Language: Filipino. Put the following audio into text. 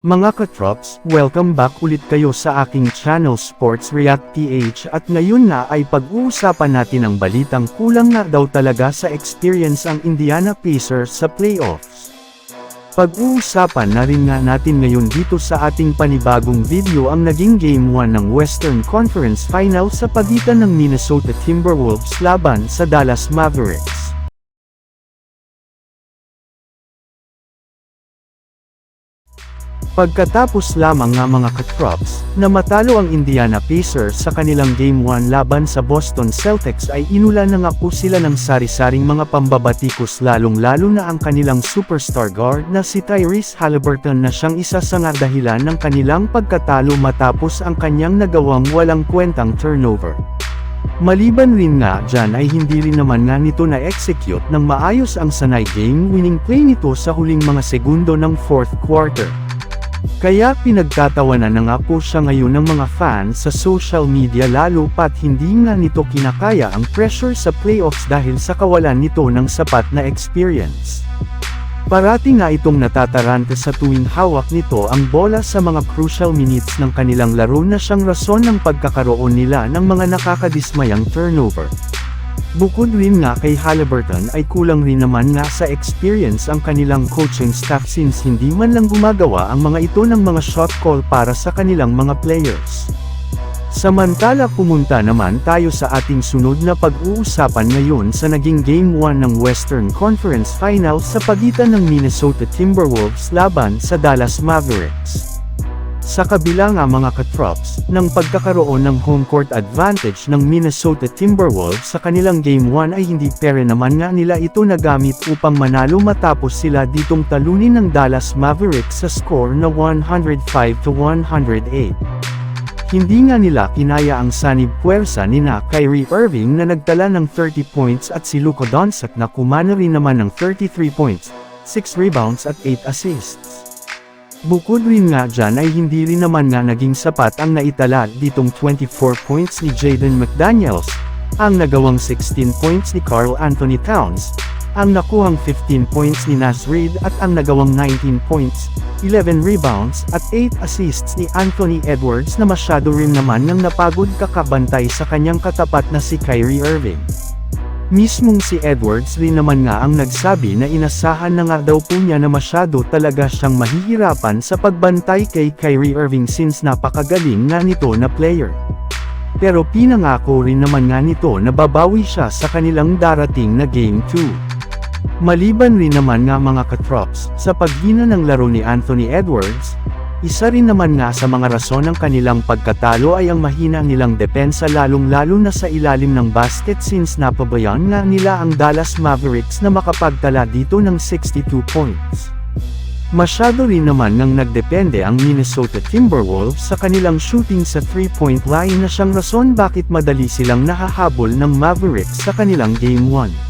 Mga katrops, welcome back ulit kayo sa aking channel Sports React PH at ngayon na ay pag-uusapan natin ang balitang kulang na daw talaga sa experience ang Indiana Pacers sa playoffs. Pag-uusapan na rin nga natin ngayon dito sa ating panibagong video ang naging Game 1 ng Western Conference Final sa pagitan ng Minnesota Timberwolves laban sa Dallas Mavericks. Pagkatapos lamang nga mga katrops, na matalo ang Indiana Pacers sa kanilang Game 1 laban sa Boston Celtics ay inulan na nga po sila ng sari-saring mga pambabatikos lalong-lalo na ang kanilang superstar guard na si Tyrese Halliburton na siyang isa sa nga dahilan ng kanilang pagkatalo matapos ang kanyang nagawang walang kwentang turnover. Maliban rin nga dyan ay hindi rin naman nga nito na-execute ng maayos ang sanay game-winning play nito sa huling mga segundo ng fourth quarter. Kaya pinagtatawanan na nga po siya ngayon ng mga fans sa social media lalo pat hindi nga nito kinakaya ang pressure sa playoffs dahil sa kawalan nito ng sapat na experience. Parati nga itong natatarante sa tuwing hawak nito ang bola sa mga crucial minutes ng kanilang laro na siyang rason ng pagkakaroon nila ng mga nakakadismayang turnover. Bukod rin nga kay Halliburton ay kulang rin naman nga sa experience ang kanilang coaching staff since hindi man lang gumagawa ang mga ito ng mga shot call para sa kanilang mga players. Samantala pumunta naman tayo sa ating sunod na pag-uusapan ngayon sa naging Game 1 ng Western Conference Finals sa pagitan ng Minnesota Timberwolves laban sa Dallas Mavericks. Sa kabila nga mga katrops, ng pagkakaroon ng home court advantage ng Minnesota Timberwolves sa kanilang Game 1 ay hindi pere naman nga nila ito nagamit upang manalo matapos sila ditong talunin ng Dallas Mavericks sa score na 105 to 108. Hindi nga nila kinaya ang sanib puwersa ni na Kyrie Irving na nagtala ng 30 points at si Luka Doncic na kumana rin naman ng 33 points, 6 rebounds at 8 assists. Bukod rin nga dyan ay hindi rin naman nga naging sapat ang naitala ditong 24 points ni Jaden McDaniels, ang nagawang 16 points ni Carl Anthony Towns, ang nakuhang 15 points ni Nas Reed at ang nagawang 19 points, 11 rebounds at 8 assists ni Anthony Edwards na masyado rin naman ng napagod kakabantay sa kanyang katapat na si Kyrie Irving. Mismong si Edwards rin naman nga ang nagsabi na inasahan na nga daw po niya na masyado talaga siyang mahihirapan sa pagbantay kay Kyrie Irving since napakagaling nga nito na player. Pero pinangako rin naman nga nito na babawi siya sa kanilang darating na Game 2. Maliban rin naman nga mga katrops, sa paghina ng laro ni Anthony Edwards, isa rin naman nga sa mga rason ng kanilang pagkatalo ay ang mahina nilang depensa lalong-lalo na sa ilalim ng basket since napabayan nga nila ang Dallas Mavericks na makapagtala dito ng 62 points. Masyado rin naman nang nagdepende ang Minnesota Timberwolves sa kanilang shooting sa 3-point line na siyang rason bakit madali silang nahahabol ng Mavericks sa kanilang Game 1.